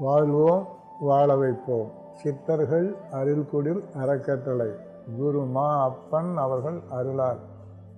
வாழ்வோம் வாழ வைப்போம் சித்தர்கள் அருள்குடில் அறக்கட்டளை குரு மா அப்பன் அவர்கள் அருளார்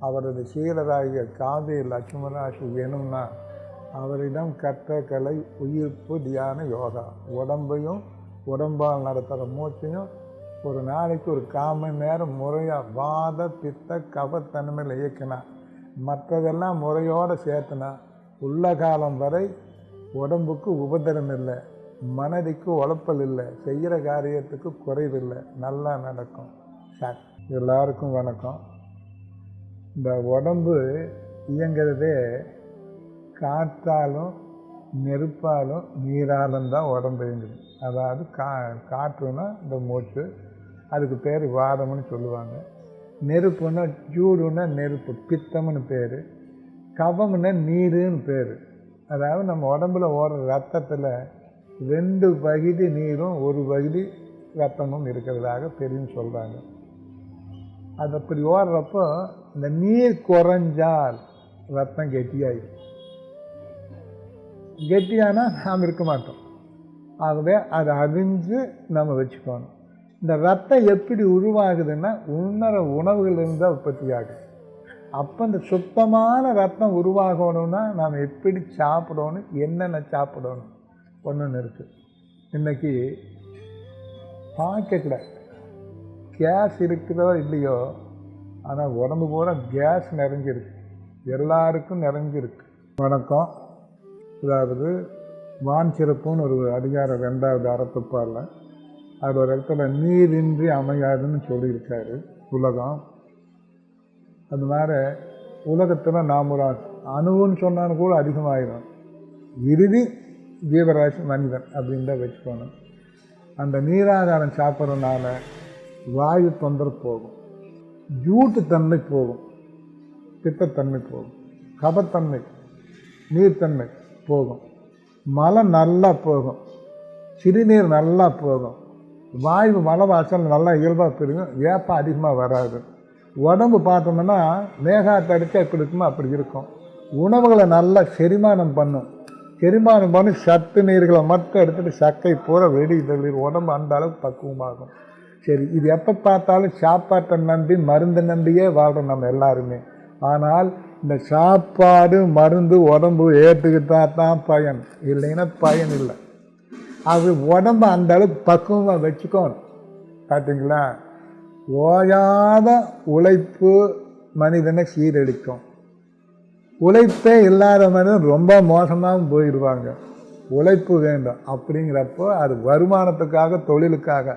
அவரது சீரராகிய காதி லட்சுமணாசு வேணும்னா அவரிடம் கற்ற கலை உயிர்ப்பு தியான யோகா. உடம்பையும் உடம்பால் நடத்துகிற மூச்சையும் ஒரு நாளைக்கு ஒரு கால் மணி நேரம் முறையாக வாத பித்த கபத்தன்மையில் இயக்கினா மற்றதெல்லாம் முறையோடு சேர்த்துனா உள்ள காலம் வரை உடம்புக்கு உபதிரம் இல்லை மனதிக்கு உழப்பல் இல்லை. செய்கிற காரியத்துக்கு குறைவில்லை. நல்லா நடக்கும். சார் எல்லாருக்கும் வணக்கம். இந்த உடம்பு இயங்கிறதே காற்றாலும் நெருப்பாலும் நீராலும் தான் உடம்பு இயங்குது. அதாவது கா காற்றுனா இந்த மூச்சு அதுக்கு பேர் வாதம்னு சொல்லுவாங்க. நெருப்புன்னா ஜூடுன்னா நெருப்பு பித்தம்னு பேர். கவம்னா நீருன்னு பேர். அதாவது நம்ம உடம்புல ஓடுற ரத்தத்தில் ரெண்டு பகுதி நீரும் ஒரு பகுதி ரத்தமும் இருக்கிறதாக தெரியும் சொல்கிறாங்க அது அப்படி ஓடுறப்போ இந்த நீர் குறைஞ்சால் ரத்தம் கெட்டியாயிடும் கெட்டியானா நாம் இருக்க மாட்டோம். ஆகவே அதை அறிஞ்சு நம்ம வச்சுக்கணும். இந்த ரத்தம் எப்படி உருவாகுதுன்னா உணர உணவுகள் இருந்தால் உற்பத்தி ஆகுது அப்போ இந்த சுத்தமான ரத்தம் உருவாகணும்னா நாம் எப்படி சாப்பிடணும் என்னென்ன சாப்பிடணும்? ஒன்று இருக்குது இன்றைக்கி பார்க்கக்கூடாது கேஸ் இருக்கிறதோ இல்லையோ ஆனால் உடம்பு பூரா கேஸ் நிறைஞ்சிருக்கு. எல்லாருக்கும் நிறைஞ்சிருக்கு. வணக்கம். அதாவது வான் சிறப்புன்னு ஒரு அதிகாரம் ரெண்டாவது அறத்துப்பாரில் அது ஒரு இடத்துல நீரின்றி அமையாதுன்னு சொல்லியிருக்காரு உலகம். அது மாதிரி உலகத்தில் நாம் ஒரு அணுவுன்னு சொன்னாலும் கூட அதிகமாகிடும் இறுதி ஜீவராசி மனிதன் அப்படின்னு தான் வச்சுக்கணும். அந்த நீராதாரம் சாப்பிட்றதுனால வாயு தொந்தரவு போகும். ஜூட்டு தன்மை போகும். பித்தத்தன்மை போகும். கபத்தன்மை நீர்த்தன்மை போகும். மலம் நல்லா போகும். சிறுநீர் நல்லா போகும். வாயு மலை வாசல் நல்லா இயல்பாக பெருகும் வேப்பம் அதிகமாக வராது. உடம்பு பார்த்தோம்னா மேகா தடுக்க எப்படி இருக்குமோ? அப்படி இருக்கும். உணவுகளை நல்லா செரிமானம் பண்ணும். செரிமானம் பண்ணி சத்து நீர்களை மட்டும் எடுத்துகிட்டு சக்கை பூரா வெடி தள்ளி உடம்பு அந்த அளவுக்கு பக்குவமாகும். சரி இது எப்போ பார்த்தாலும் சாப்பாட்டை நம்பி மருந்து நம்பியே வாழ்கிறோம் நம்ம எல்லாருமே. ஆனால் இந்த சாப்பாடு மருந்து உடம்பு ஏற்றுக்கிட்டா தான் பயன். இல்லைன்னா பயன் இல்லை. அது உடம்பு அந்த அளவுக்கு பக்குவமாக வச்சுக்கணும். பார்த்தீங்களா ஓயாத உழைப்பு மனிதனை சீரழிக்கும். உழைப்பே இல்லாத மனிதன் ரொம்ப மோசமாகவும் போயிடுவாங்க உழைப்பு வேண்டும். அப்படிங்கிறப்போ அது வருமானத்துக்காக தொழிலுக்காக.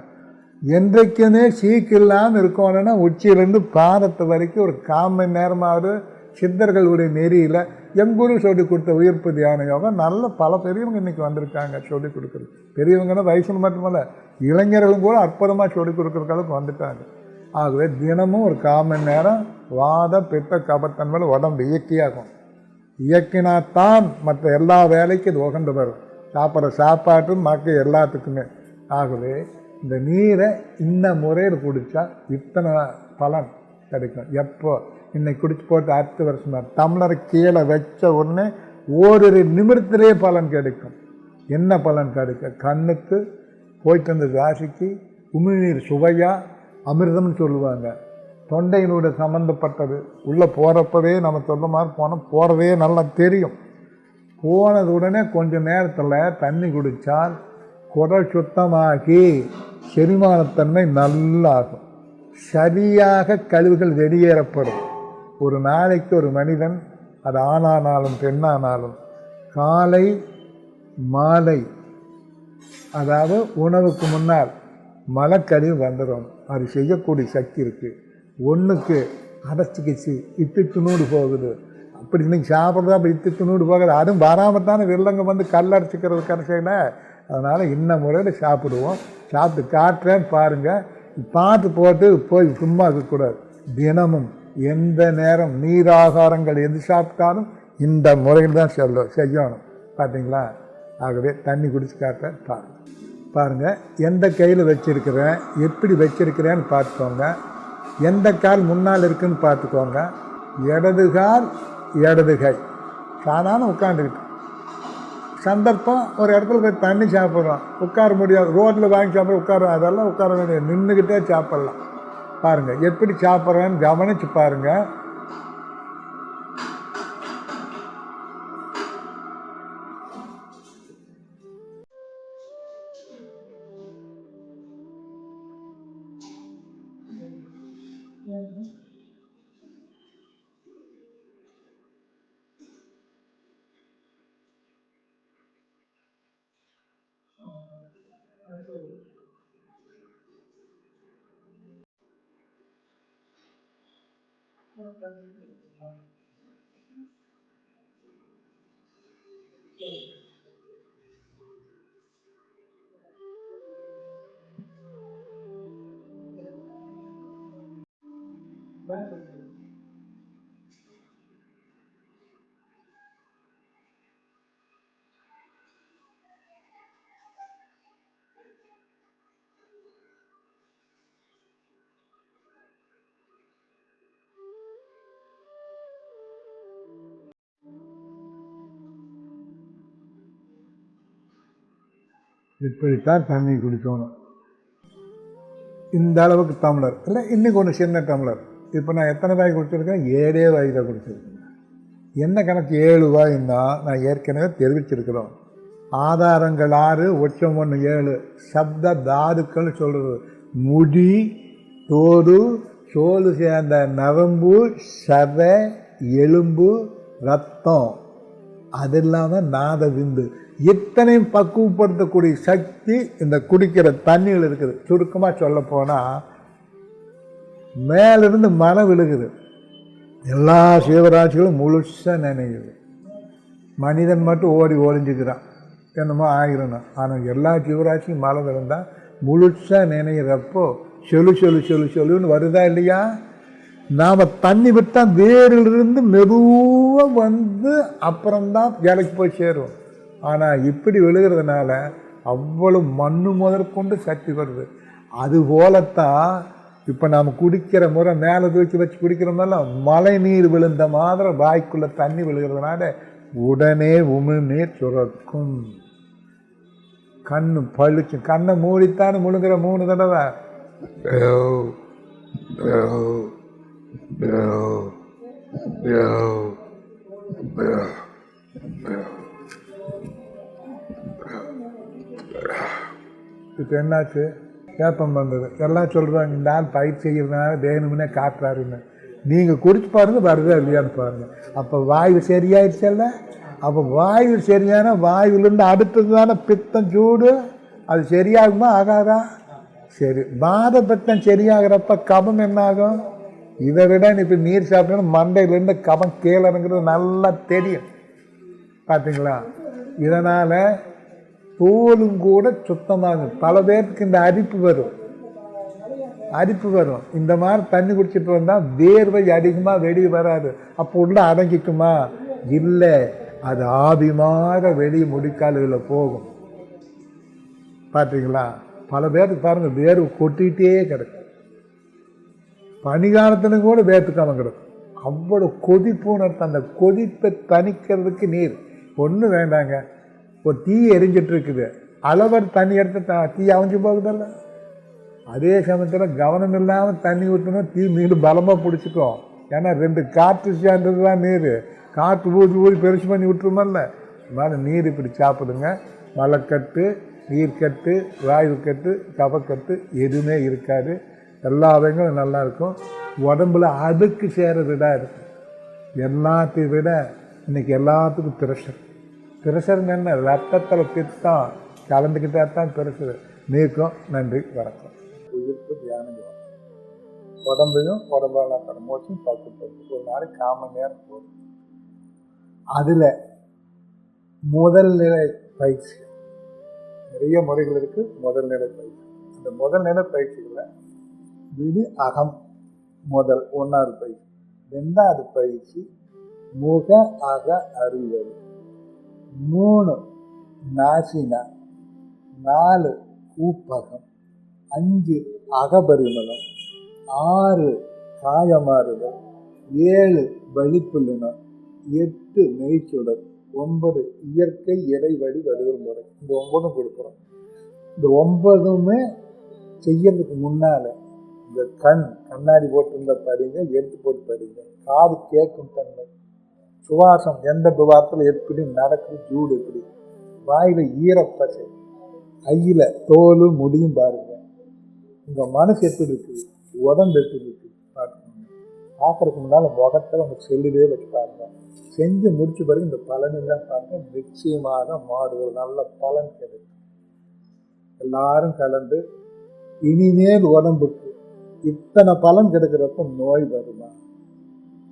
என்றைக்குமே சீக்கில்லாமல் இருக்கணும்னா உச்சியிலேருந்து பாதத்து வரைக்கும் ஒரு கால் மணி நேரமாவது சித்தர்களுடைய நெறியில் எங்குரு சொல்லி கொடுத்த உயிர்ப்பு தியான யோகம். நல்ல பல பெரியவங்க இன்றைக்கி வந்திருக்காங்க சொல்லி கொடுக்குறது பெரியவங்கன்னா வயசுல மட்டுமல்ல இளைஞர்களும் கூட அற்புதமாக சொல்லி கொடுக்குற அளவுக்கு வந்துட்டாங்க. ஆகவே தினமும் ஒரு கால் மணி நேரம் வாத பித்த கபத்தன்மையில் உடம்பு இயக்கியாகும். இயக்கினாத்தான் மற்ற எல்லா வேலைக்கும் இது உகந்து வரும். சாப்பிட்ற சாப்பாட்டு மக்க எல்லாத்துக்குமே. ஆகவே இந்த நீரை இந்த முறையில் குடித்தா இத்தனை பலன் கிடைக்கும். எப்போ? இன்னைக்கு குடிச்சு போட்டு அடுத்த வருஷம்? தமிழரை கீழே வச்ச உடனே ஓரிரு நிமிடத்திலே பலன் கிடைக்கும். என்ன பலன் கிடைக்கும்? கண்ணுக்கு போய்ட்டு வந்த ராசிக்கு உமிழ்நீர் சுவையாக அமிர்தம்னு சொல்லுவாங்க. தொண்டையினுடைய சம்மந்தப்பட்டது உள்ளே போகிறப்பவே நம்ம சொல்ல மாதிரி போனால் போகிறதே நல்லா தெரியும். போனது உடனே கொஞ்சம் நேரத்தில் தண்ணி குடித்தால் குடல் சுத்தமாகி செரிமானத்தன்மை நல்லாகும். சரியாக கழிவுகள் வெளியேறப்படும். ஒரு நாளைக்கு ஒரு மனிதன் அது ஆணானாலும் பெண்ணானாலும் காலை மாலை அதாவது உணவுக்கு முன்னால் மலக்கழிவு வந்துடும் அது செய்யக்கூடிய சக்தி இருக்குது ஒன்றுக்கு அடைச்சிக்கிச்சு இட்டு நூடு போகுது. அப்படி இன்னைக்கு சாப்பிட்றதா அப்படி இட்டு நூடு போகுது. அதுவும் வராமல் தானே வெள்ளங்க வந்து கல்லடைச்சிக்கிறது கடைசியில் அதனால் இன்ன முறையில் சாப்பிடுவோம். சாப்பிட்டு காட்டுறேன்னு பாருங்கள் பார்த்து போட்டு போய் சும்மா இருக்கக்கூடாது தினமும் எந்த நேரம் நீராகாரங்கள் எது சாப்பிட்டாலும் இந்த முறையில் தான் செல்லும் செய்யணும். பார்த்தீங்களா ஆகவே தண்ணி குடிச்சு காட்டுறேன் பாருங்கள் பாருங்கள் எந்த கையில் வச்சுருக்கிறேன்? எப்படி வச்சுருக்கிறேன்னு பார்த்துக்கோங்க. எந்த கால் முன்னால் இருக்குன்னு பார்த்துக்கோங்க. இடது கால் இடது கை. சாதாரண உட்காந்துக்கிட்டு சந்தர்ப்பம் ஒரு இடத்துல போய் தண்ணி சாப்பிட்றோம். உட்கார முடியாது. ரோட்டில் வாங்கி சாப்பிட்ற உட்கார அதெல்லாம் உட்கார வேண்டியது. நின்றுக்கிட்டே சாப்பிட்லாம். பாருங்கள் எப்படி சாப்பிட்றேன்னு கவனித்து பாருங்கள் gửi Thank you. இப்படித்தான் தண்ணி குடிக்கணும். இந்த அளவுக்கு டம்ளர் இல்லை இன்னைக்கு ஒன்று சின்ன டம்ளர் இப்போ நான் எத்தனை வாய் குடிச்சிருக்கேன்? ஏழே வாய் தான் குடிச்சிருக்கேன். என்ன கணக்கு ஏழு வாய்ன்னா நான் ஏற்கனவே தெரிவிச்சிருக்கிறோம். ஆதாரங்கள் ஆறு ஒற்றம் ஒன்று ஏழு. சப்த தாதுக்கள் சொல்கிறது முடி தோடு தோல் சேர்ந்த நரம்பு சதை எலும்பு ரத்தம். அது இல்லாமல் நாத விந்து இத்தனையும் பக்குவப்படுத்தக்கூடிய சக்தி இந்த குடிக்கிற தண்ணியில் இருக்குது. சுருக்கமாக சொல்ல போனால் மேலிருந்து மனம் விழுகுது. எல்லா சிவராசிகளும் முழுசாக நினைக்குது மனிதன் மட்டும் ஓடி ஒழிஞ்சுக்கிறான் என்னமோ ஆகிரணும் ஆனால் எல்லா ஜீவராசியும் மலம் இருந்தால் முழுசாக நினைக்கிறப்போ செலு செலு செலு செலுன்னு வருதா இல்லையா? நாம் தண்ணி விட்டால் வேரிலிருந்து மெதுவாக வந்து அப்புறம்தான் வேலைக்கு போய் சேரும் ஆனால் இப்படி விழுகிறதுனால அவ்வளவு மண்ணு முதற்கொண்டு சக்தி வருது. அது போலத்தான் இப்போ நாம் குடிக்கிற முறை மேலே தூக்கி வச்சு குடிக்கிறோம்னால மழை நீர் விழுந்த மாதிரி வாய்க்குள்ளே தண்ணி விழுகிறதுனால உடனே உமிழ்நீர் சுரக்கும். கண்ணு பளிச்சு கண்ணை மூடித்தானே முழுங்குற மூணு தடவை. இப்போ என்னாச்சு? ஏப்பம் வந்தது. எல்லாம் சொல்கிறாங்க இந்த ஆள் பயிர் செய்கிறதுனால வேணும்னே காட்டுறாருன்னு. நீங்கள் குடிச்சு பாருங்க வருதா இல்லையான்னு பாருங்க. அப்போ வாயு சரியாயிடுச்சல்ல அப்போ வாயு சரியான வாயுலேருந்து அடுத்தது தானே பித்தம் சூடு. அது சரியாகுமா ஆகாதா? சரி. பாத பித்தம் சரியாகிறப்ப கபம் என்ன ஆகும் இதை விட இப்போ நீர் சாப்பிட்டோன்னா மண்டையிலேருந்து கபம் கீழே இறங்குறது நல்லா தெரியும். பார்த்தீங்களா இதனால் தோலும் கூட சுத்தமாகும். பல பேருக்கு இந்த அரிப்பு வரும். அரிப்பு வரும். இந்த மாதிரி தண்ணி குடிச்சிட்டு வந்தால் வேர்வை அதிகமாக வெளியே வராது. அப்போ உள்ள அடங்கிக்குமா? இல்லை. அது ஆபிமாக வெளியே முடிக்காலில் போகும். பார்த்தீங்களா பல பேருக்கு பாருங்கள் வேர்வை கொட்டிகிட்டே கிடக்கும் பனிகாலத்துல கூட வேர்த்துக்காம கிடக்கும். அவ்வளோ கொதிப்பு உணர்த்து அந்த கொதிப்பை தணிக்கிறதுக்கு நீர். ஒன்றும் வேண்டாங்க. ஒரு தீ எரிஞ்சிட்டு இருக்குது அளவர் தண்ணி எடுத்து த- தீ அவிஞ்சு போகுதல்ல. அதே சமயத்தில் கவனம் இல்லாமல் தண்ணி ஊற்றணும் தீ மீண்டும் பலமாக பிடிச்சிக்கும். ஏன்னா ரெண்டு காற்று சேர்ந்தது தான் நீர். காற்று ஊதி ஊதி பெருசு பண்ணி விட்டுருமல்ல அதனால் நீர் இப்படி சாப்பிடுங்க. மலைக்கட்டு நீர்க்கட்டு வாயு கட்டு கபக்கட்டு எதுவுமே இருக்காது. எல்லா வகைகளும் நல்லாயிருக்கும் உடம்புல அடுக்கு சேரவிடா இருக்கும் எல்லாத்தையும் விட இன்னைக்கு எல்லாத்துக்கும் பிரஷர் பிரஷருங்க என்ன? ரத்தத்தில் பித்தம் கலந்துக்கிட்டே தான் பிரஷர் நீக்கம் நன்றி வணக்கம். உயிர்ப்பு தியானம் யோகம். உடம்பையும் உடம்பால மூச்சும் பத்து பத்து ஒரு நாளைக்கு காம நேரம் போதும். அதில் முதல் நிலை பயிற்சி. நிறைய முறைகள் இருக்குது முதல் நிலை பயிற்சி. அந்த முதல் நிலை பயிற்சிகளில் விடு அகம் முதல் ஒன்றாவது பயிற்சி. ரெண்டாவது பயிற்சி முக அக அறிவது மூணு நாசினா நாலு ஊப்பகம் அஞ்சு அகபரிமளம் ஆறு காயமாறுதல் ஏழு வழிப்புள்ளினம் எட்டு எட்டு ஒன்பது இயற்கை இறைவழி வடிவல் முறை. இந்த ஒன்பதும் கொடுக்குறோம். இந்த ஒன்பதுமே செய்யறதுக்கு முன்னால் இந்த கண் கண்ணாடி போட்டிருந்த படிங்க எடுத்து போட்டு படிங்க. காது கேட்கும் தன்மை. சுவாசம் எந்த துவாரத்தில் எப்படி நடக்குது ஜூடு எப்படி. வாயில் ஈரப்பசை. கையில் தோல் முடியும் பாருங்க. உங்கள் மனசு எப்படி இருக்குது உடம்பு எப்படி இருக்கு? பார்க்கணும் பார்க்குறதுக்கு முன்னால் முகத்தில் உங்கள் செல்லுலே வச்சு பாருங்க. செஞ்சு முடிச்ச பிறகு இந்த பலனெல்லாம் பாருங்க. நிச்சயமாக மாறுதல் நல்ல பலன் கிடைக்கும். எல்லாரும் கலந்து இனிமேல் உடம்புக்கு இத்தனை பலன் கிடைக்கிறப்ப நோய் வருமா?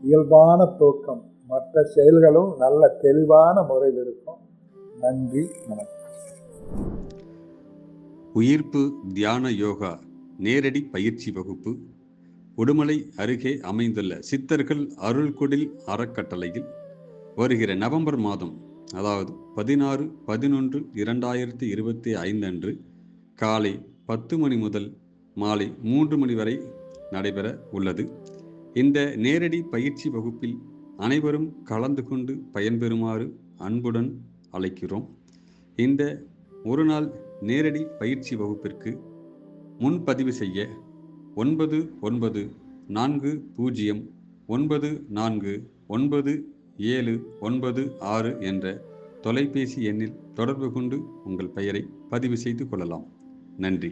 இயல்பான தூக்கம். மற்ற செயல்களும் நல்ல தெளிவான முறையில் இருக்கும். நன்றி வணக்கம். உயிர்ப்பு தியான யோகா நேரடி பயிற்சி வகுப்பு உடுமலை அருகே அமைந்துள்ள சித்தர்கள் அருள்குடில் அறக்கட்டளையில் வருகிற நவம்பர் மாதம் அதாவது பதினாறு பதினொன்று இரண்டாயிரத்தி இருபத்தி ஐந்து அன்று காலை பத்து மணி முதல் மாலை மூன்று மணி வரை நடைபெற உள்ளது. இந்த நேரடி பயிற்சி வகுப்பில் அனைவரும் கலந்து கொண்டு பயன்பெறுமாறு அன்புடன் அழைக்கிறோம். இந்த ஒரு நாள் நேரடி பயிற்சி வகுப்பிற்கு முன்பதிவு செய்ய ஒன்பது ஒன்பது நான்கு பூஜ்ஜியம் ஒன்பது நான்கு ஒன்பது ஏழு ஒன்பது ஆறு என்ற தொலைபேசி எண்ணில் தொடர்பு கொண்டு உங்கள் பெயரை பதிவு செய்து கொள்ளலாம். நன்றி.